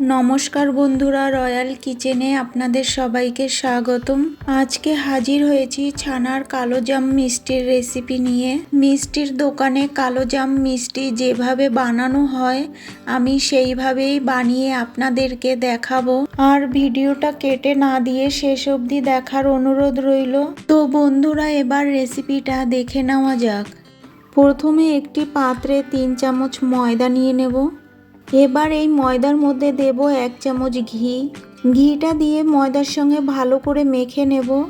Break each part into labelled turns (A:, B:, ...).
A: নমস্কার বন্ধুরা, রয়্যাল কিচেনে আপনাদের সবাইকে স্বাগতম। আজকে হাজির হয়েছি ছানার কালোজাম মিষ্টির রেসিপি নিয়ে। মিষ্টির দোকানে কালোজাম মিষ্টি যেভাবে বানানো হয়, আমি সেইভাবেই বানিয়ে আপনাদেরকে দেখাবো। আর ভিডিওটা কেটে না দিয়ে শেষ অবধি দেখার অনুরোধ রইল। তো বন্ধুরা, এবার রেসিপিটা দেখে নেওয়া যাক। প্রথমে একটি পাত্রে তিন চামচ ময়দা নিয়ে নেব। এবার এই ময়দার মধ্যে দেব এক চামচ ঘি। ঘিটা দিয়ে ময়দার সঙ্গে ভালো করে মেখে নেব।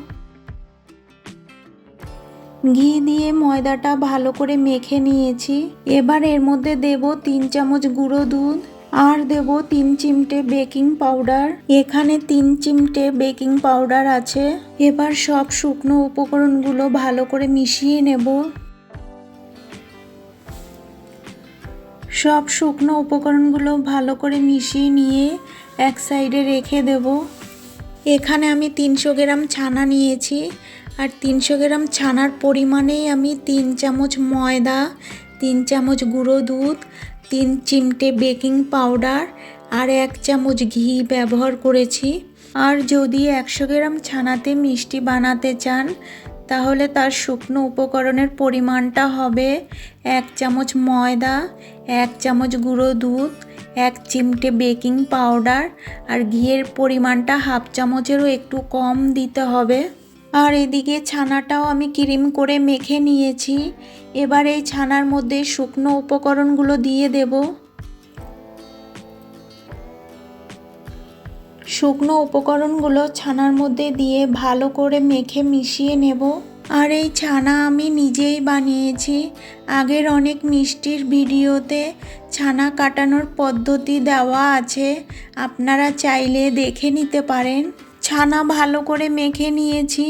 A: ঘি দিয়ে ময়দাটা ভালো করে মেখে নিয়েছি। এবার এর মধ্যে দেব তিন চামচ গুঁড়ো দুধ আর দেব তিন চিমটে বেকিং পাউডার। এখানে তিন চিমটে বেকিং পাউডার আছে। এবার সব শুকনো উপকরণগুলো ভালো করে মিশিয়ে নেব। সব শুকনো উপকরণগুলো ভালো করে মিশিয়ে নিয়ে এক সাইডে রেখে দেব। এখানে আমি তিনশো গ্রাম ছানা নিয়েছি। আর তিনশো গ্রাম ছানার পরিমাণেই আমি তিন চামচ ময়দা, তিন চামচ গুঁড়ো দুধ, তিন চিমটে বেকিং পাউডার আর এক চামচ ঘি ব্যবহার করেছি। আর যদি একশো গ্রাম ছানাতে মিষ্টি বানাতে চান তাহলে তার শুকনো উপকরণের পরিমাণটা হবে এক চামচ ময়দা, এক চামচ গুঁড়ো দুধ, এক চিমটে বেকিং পাউডার আর ঘিয়ের পরিমাণটা হাফ চামচেরও একটু কম দিতে হবে। আর এদিকে ছানাটাও আমি ক্রিম করে মেখে নিয়েছি। এবার এই ছানার মধ্যে শুকনো উপকরণগুলো দিয়ে দেব। শুকনো উপকরণগুলো ছানার মধ্যে দিয়ে ভালো করে মেখে মিশিয়ে নেব। আর এই ছানা আমি নিজেই বানিয়েছি। আগের অনেক মিষ্টির ভিডিওতে ছানা কাটানোর পদ্ধতি দেওয়া আছে। আপনারা চাইলে দেখে নিতে পারেন। ছানা ভালো করে মেখে নিয়েছি।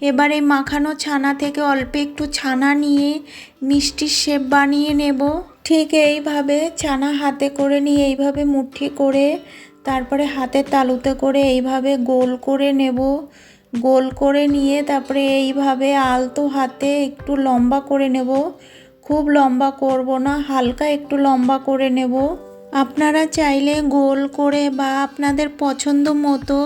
A: এবার মাখানো ছানা থেকে অল্প একটু ছানা নিয়ে মিষ্টির শেপ বানিয়ে নেব। ঠিক এইভাবে ছানা হাতে করে নিয়ে এইভাবে মুঠি করে তারপরে হাতের তালুতে করে এইভাবে গোল করে নেব। গোল করে নিয়ে তারপরে এইভাবে আলতো হাতে একটু লম্বা করে নেব। খুব লম্বা করব না, হালকা একটু লম্বা করে নেব। আপনারা চাইলে গোল করে বা আপনাদের পছন্দ মতো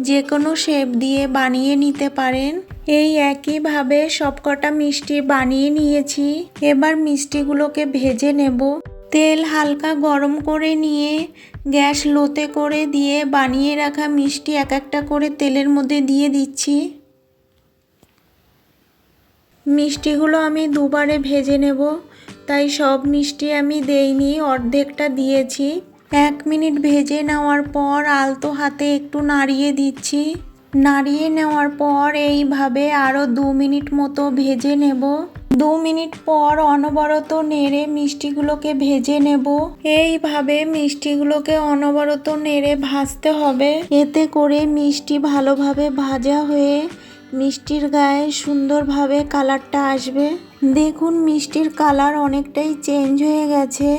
A: যে কোনো শেপ দিয়ে বানিয়ে নিতে পারেন। এই একইভাবে সবকটা মিষ্টি বানিয়ে নিয়েছি। এবার মিষ্টিগুলোকে ভেজে নেব। তেল হালকা গরম করে নিয়ে গ্যাস লোতে করে দিয়ে বানিয়ে রাখা মিষ্টি এক একটা করে তেলের মধ্যে দিয়ে দিচ্ছি। মিষ্টিগুলো আমি দুবারে ভেজে নেব, তাই সব মিষ্টি আমি দেইনি, অর্ধেকটা দিয়েছি। এক মিনিট ভেজে নেওয়ার পর আলতো হাতে একটু নাড়িয়ে দিচ্ছি। নাড়িয়ে নেওয়ার পর এইভাবে আরও দু মিনিট মতো ভেজে নেব। দু মিনিট পর অনবরত নেড়ে মিষ্টিগুলোকে ভেজে নেব। এইভাবে মিষ্টিগুলোকে অনবরত নেড়ে ভাজতে হবে। এতে করে মিষ্টি ভালোভাবে ভাজা হয়ে মিষ্টির গায়ে সুন্দরভাবে কালারটা আসবে। দেখুন, মিষ্টির কালার অনেকটাই চেঞ্জ হয়ে গেছে।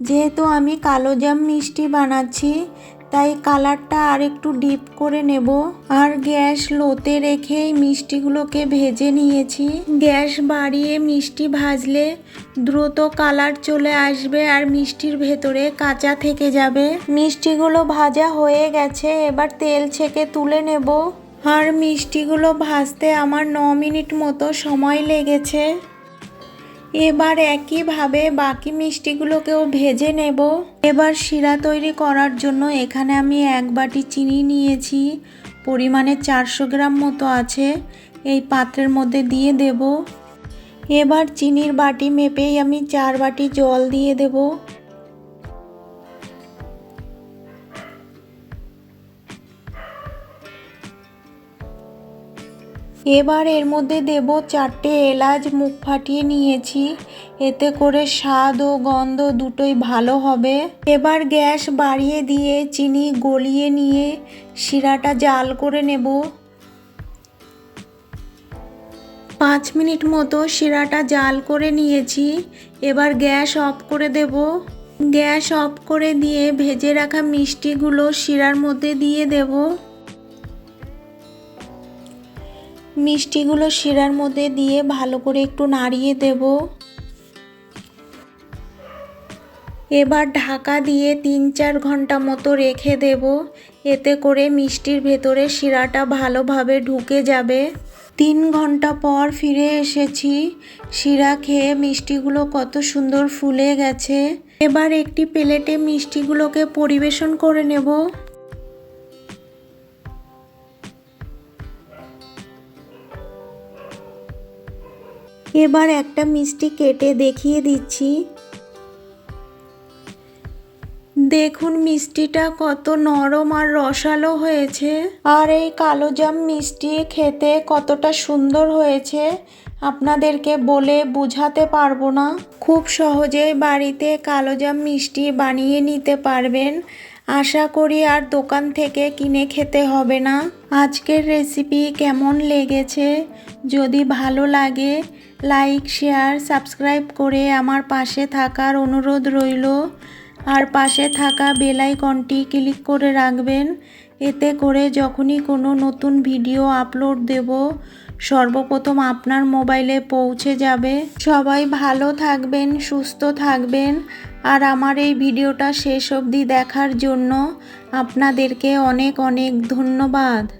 A: যেহেতু আমি কালো জাম মিষ্টি বানাচ্ছি তাই কালারটা আর একটু ডিপ করে নেব। আর গ্যাস লোতে রেখে মিষ্টিগুলোকে ভেজে নিয়েছি। গ্যাস বাড়িয়ে মিষ্টি ভাজলে দ্রুত কালার চলে আসবে আর মিষ্টির ভেতরে কাঁচা থেকে যাবে। মিষ্টিগুলো ভাজা হয়ে গেছে, এবার তেল ছেঁকে তুলে নেব। আর মিষ্টিগুলো ভাজতে আমার ন মিনিট মতো সময় লেগেছে। এবার একইভাবে বাকি মিষ্টিগুলোকেও ভেজে নেব। এবার শিরা তৈরি করার জন্য এখানে আমি এক বাটি চিনি নিয়েছি। পরিমাণে চারশো গ্রাম মতো আছে। এই পাত্রের মধ্যে দিয়ে দেব। এবার চিনির বাটি মেপেই আমি চার বাটি জল দিয়ে দেবো। এবার এর মধ্যে দেব চারটে এলাচ, মুখ ফাটিয়ে নিয়েছি। এতে করে স্বাদ ও গন্ধ দুটোই ভালো হবে। এবার গ্যাস বাড়িয়ে দিয়ে চিনি গলিয়ে নিয়ে শিরাটা জাল করে নেব। পাঁচ মিনিট মতো শিরাটা জাল করে নিয়েছি। এবার গ্যাস অফ করে দেব। গ্যাস অফ করে দিয়ে ভেজে রাখা মিষ্টিগুলো শিরার মধ্যে দিয়ে দেবো। মিষ্টিগুলো শিরার মধ্যে দিয়ে ভালো করে একটু নাড়িয়ে দেব। এবার ঢাকা দিয়ে তিন চার ঘণ্টা মতো রেখে দেব। এতে করে মিষ্টির ভেতরে শিরাটা ভালোভাবে ঢুকে যাবে। তিন ঘণ্টা পর ফিরে এসেছি। শিরা খেয়ে মিষ্টিগুলো কত সুন্দর ফুলে গেছে। এবার একটি প্লেটে মিষ্টিগুলোকে পরিবেশন করে নেব। এবার একটা মিষ্টি কেটে দেখিয়ে দিচ্ছি। দেখুন মিষ্টিটা কত নরম আর রসালো হয়েছে। আর এই কালোজাম মিষ্টি খেতে কতটা সুন্দর হয়েছে, আপনাদেরকে বলে বোঝাতে পারব না। খুব সহজেই বাড়িতে কালোজাম মিষ্টি বানিয়ে নিতে পারবেন। আশা করি আর দোকান থেকে কিনে খেতে হবে না। আজকের রেসিপি কেমন লেগেছে, যদি ভালো লাগে লাইক, শেয়ার, সাবস্ক্রাইব করে আমার পাশে থাকার অনুরোধ রইল। আর পাশে থাকা বেল আইকনটি ক্লিক করে রাখবেন। এতে করে যখনই কোনো নতুন ভিডিও আপলোড দেব, সর্বপ্রথম আপনার মোবাইলে পৌঁছে যাবে। সবাই ভালো থাকবেন, সুস্থ থাকবেন। আর আমার এই ভিডিওটা শেষ অবধি দেখার জন্য আপনাদেরকে অনেক অনেক ধন্যবাদ।